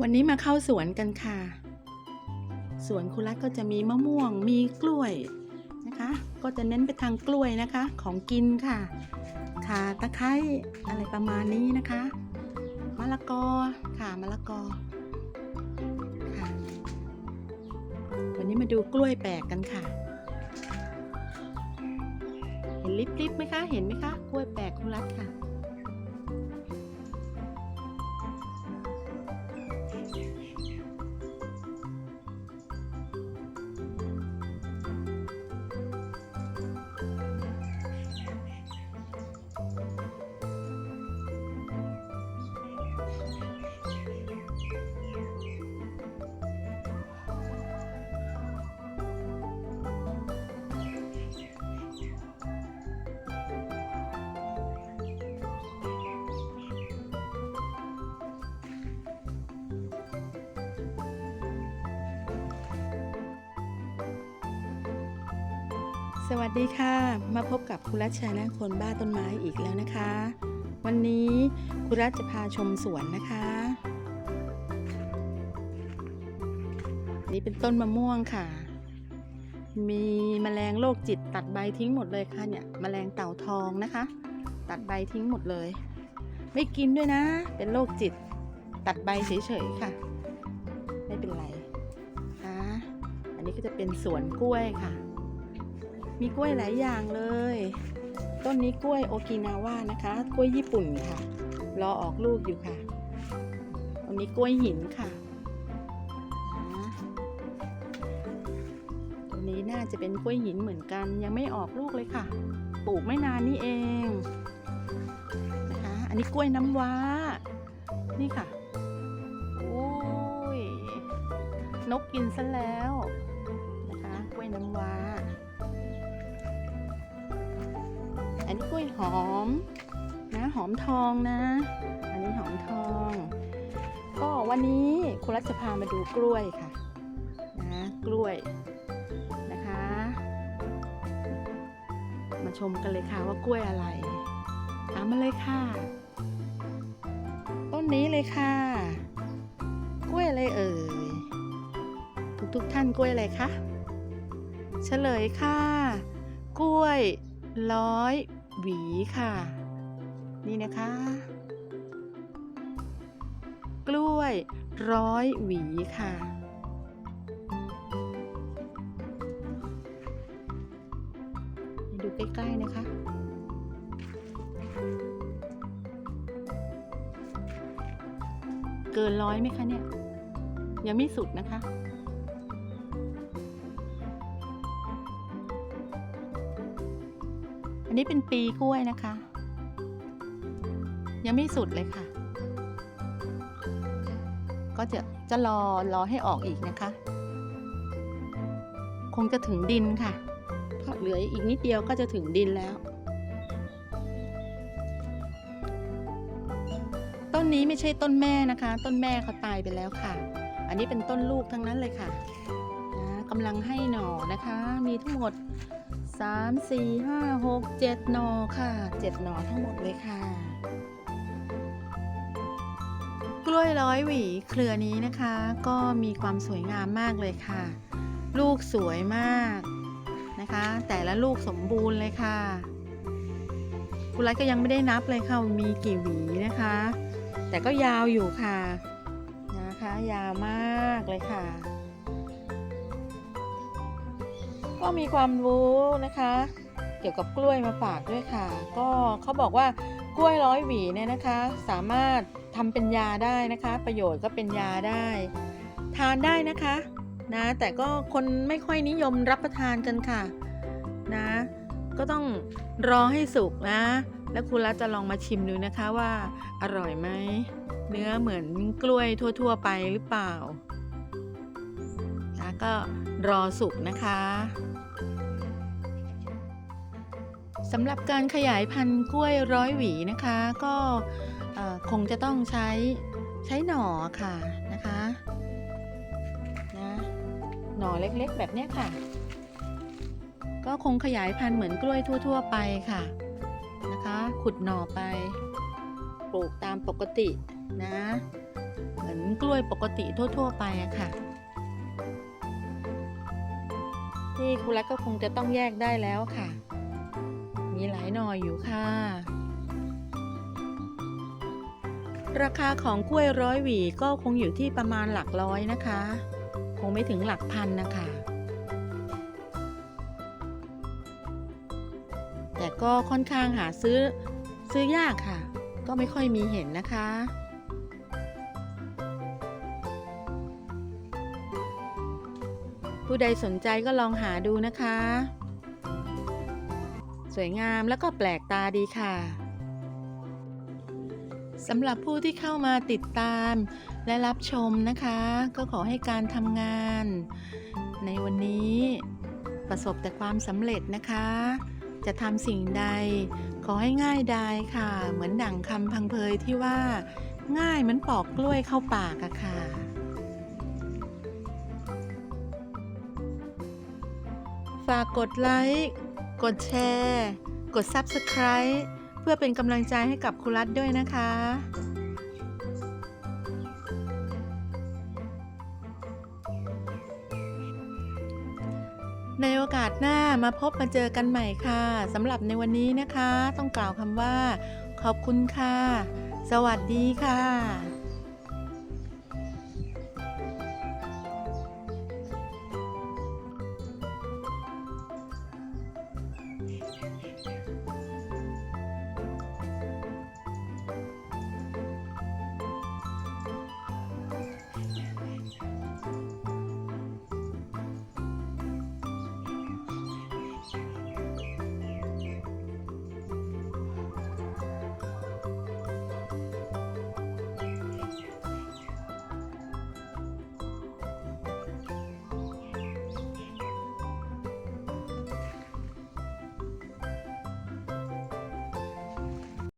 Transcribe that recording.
วันนี้มาเข้าสวนกันค่ะ สวนคุณรัตก็จะมีมะม่วง มีกล้วยนะคะ ก็จะเน้นไปทางกล้วยนะคะ ของกินค่ะข่าตะไคร้อะไรประมาณนี้นะคะ มะละกอค่ะ มะละกอค่ะ วันนี้มาดูกล้วยแปลกกันค่ะ เห็นลิบๆไหมคะ เห็นไหมคะ กล้วยแปลกคุณรัตค่ะ สวัสดีค่ะ มาพบกับคุณรัชชัยและคนบ้าต้นไม้อีกแล้วนะคะ วันนี้คุณรัชจะพาชมสวนนะคะ นี่เป็นต้นมะม่วงค่ะ มีแมลงโรคจิตตัดใบทิ้งหมดเลยค่ะเนี่ยแมลงเต่าทองนะคะ ตัดใบทิ้งหมดเลย ไม่กินด้วยนะ เป็นโรคจิตตัดใบเฉยๆค่ะ ไม่เป็นไรค่ะอันนี้ก็จะเป็นสวนกล้วยค่ะ มีกล้วยหลายอย่างเลย ต้นนี้กล้วยโอกินาว่านะคะ กล้วยญี่ปุ่นค่ะ รอออกลูกอยู่ค่ะต้นนี้กล้วยหินค่ะต้นนี้น่าจะเป็นกล้วยหินเหมือนกันยังไม่ออกลูกเลยค่ะ ปลูกไม่นานนี่เองนะคะ อันนี้กล้วยน้ำว้า นี่ค่ะ โอ้ย นกกินซะแล้วนะคะ กล้วยน้ำว้า อันนี้กล้วยหอมนะหอมทองนะ อันนี้หอมทอง ก็วันนี้คุณรัชจะพามาดูกล้วยค่ะนะกล้วยนะคะ มาชมกันเลยค่ะว่ากล้วยอะไรตามมาเลยค่ะ ต้นนี้เลยค่ะ กล้วยอะไรเอ่ยทุกทุกท่านกล้วยอะไรคะเฉลยค่ะ กล้วยร้อย หวีค่ะ นี่นะคะ กล้วยร้อยหวีค่ะ ดูใกล้ ๆ นะคะเกินร้อยไหมคะเนี่ย ยังไม่สุดนะคะ อันนี้เป็นปีกล้วยนะคะ ยังไม่สุดเลยค่ะ ก็จะจะรอรอให้ออกอีกนะคะ คงจะถึงดินค่ะเพราะเหลืออีกนิดเดียวก็จะถึงดินแล้ว ต้นนี้ไม่ใช่ต้นแม่นะคะ ต้นแม่เขาตายไปแล้วค่ะ อันนี้เป็นต้นลูกทั้งนั้นเลยค่ะ กำลังให้หน่อนะคะ มีทั้งหมด 3 4 5 6 7หน่อค่ะ 7 หน่อทั้งหมดเลยค่ะ กล้วยร้อยหวีเครือนี้นะคะ ก็มีความสวยงามมากเลยค่ะ ลูกสวยมากนะคะ แต่ละลูกสมบูรณ์เลยค่ะคุณรัตก็ยังไม่ได้นับเลยค่ะ มีกี่หวีนะคะ แต่ก็ยาวอยู่ค่ะ นะคะ ยาวมากเลยค่ะ ก็มีความรู้นะคะ เกี่ยวกับกล้วยมาฝากด้วยค่ะ ก็เขาบอกว่ากล้วยร้อยหวีเนี่ยนะคะ สามารถทำเป็นยาได้นะคะ ประโยชน์ก็เป็นยาได้ ทานได้นะคะนะแต่ก็คนไม่ค่อยนิยมรับประทานกันค่ะนะก็ต้องรอให้สุกนะ แล้วคุณรัตจะลองมาชิมดูนะคะว่าอร่อยไหมเนื้อเหมือนกล้วยทั่ว ๆ ไปหรือเปล่านะก็รอสุกนะคะ สำหรับการขยายพันธุ์กล้วยร้อยหวีนะคะ ก็คงจะต้องใช้ใช้หน่อค่ะนะคะนะหน่อเล็กๆ แบบนี้ค่ะ ก็คงขยายพันธุ์เหมือนกล้วยทั่ว ๆ ไปค่ะนะคะ ขุดหน่อไป ปลูกตามปกตินะ เหมือนกล้วยปกติทั่ว ๆ ไปอะค่ะที่ครูรักก็คงจะต้องแยกได้แล้วค่ะ มีหลายหน่ออยู่ค่ะ ราคาของกล้วยร้อยหวีก็คงอยู่ที่ประมาณหลักร้อยนะคะ คงไม่ถึงหลักพันนะคะ แต่ก็ค่อนข้างหาซื้อซื้อยากค่ะ ก็ไม่ค่อยมีเห็นนะคะผู้ใดสนใจก็ลองหาดูนะคะ สวยงามแล้วก็แปลกตาดีค่ะสำหรับผู้ที่เข้ามาติดตามและรับชมนะคะ ก็ขอให้การทำงาน ในวันนี้ประสบแต่ความสำเร็จนะคะ จะทำสิ่งใด ขอให้ง่ายดายค่ะ เหมือนดั่งคำพังเพยที่ว่า ง่ายเหมือนปอกกล้วยเข้าปากอะค่ะฝากกดไลค์ กดแชร์ กด Subscribe เพื่อเป็นกำลังใจให้กับครูรัฐด้วยนะคะในโอกาสหน้ามาพบมาเจอกันใหม่ค่ะสำหรับในวันนี้นะคะ ต้องกล่าวคำว่า ขอบคุณค่ะ สวัสดีค่ะ